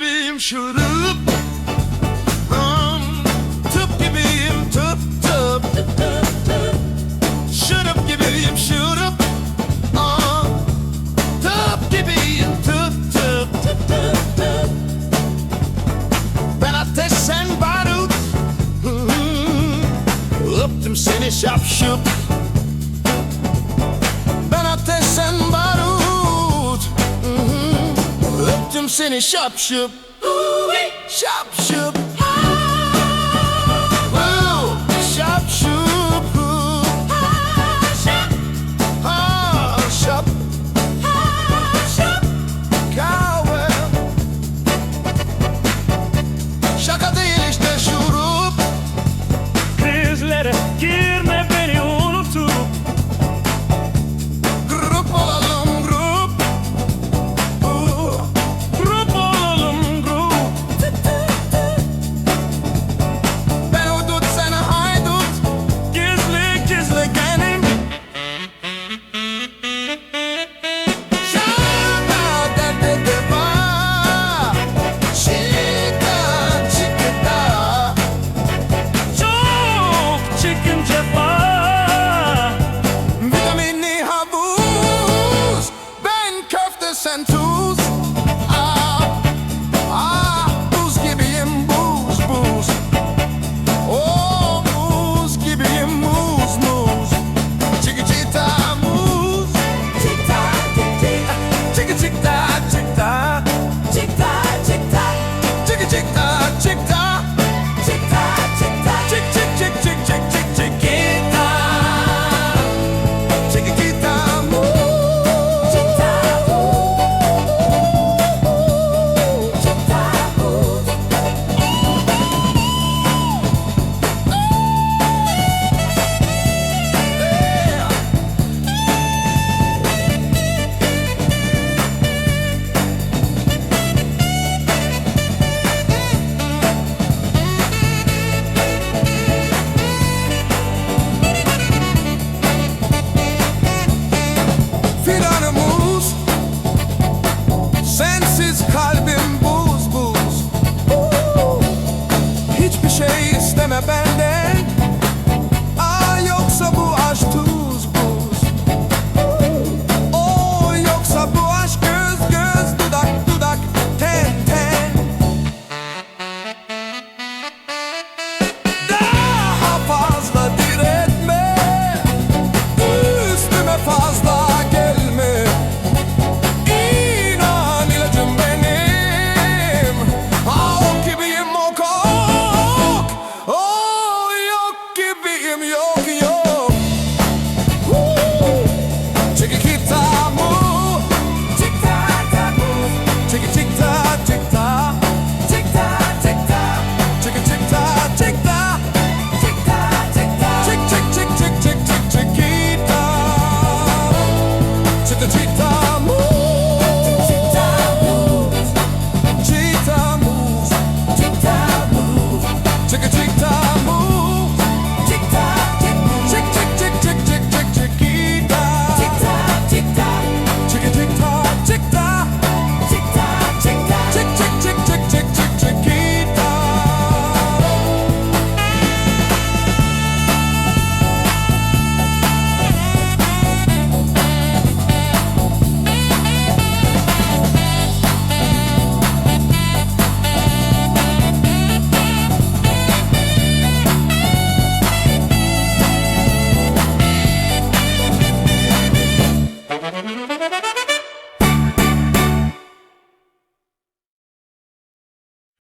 gibiyim şırıp. Hmm, Tıp gibiyim tıp tıp. Şırıp gibiyim şırıp. Ah, Tıp gibiyim tıp tıp. Ben ateş sen barut. Öptüm seni şap şup barut Mhm. Öptüm seni şap şup Şap kalbim buz buz. Hiçbir şey isteme ben. Samo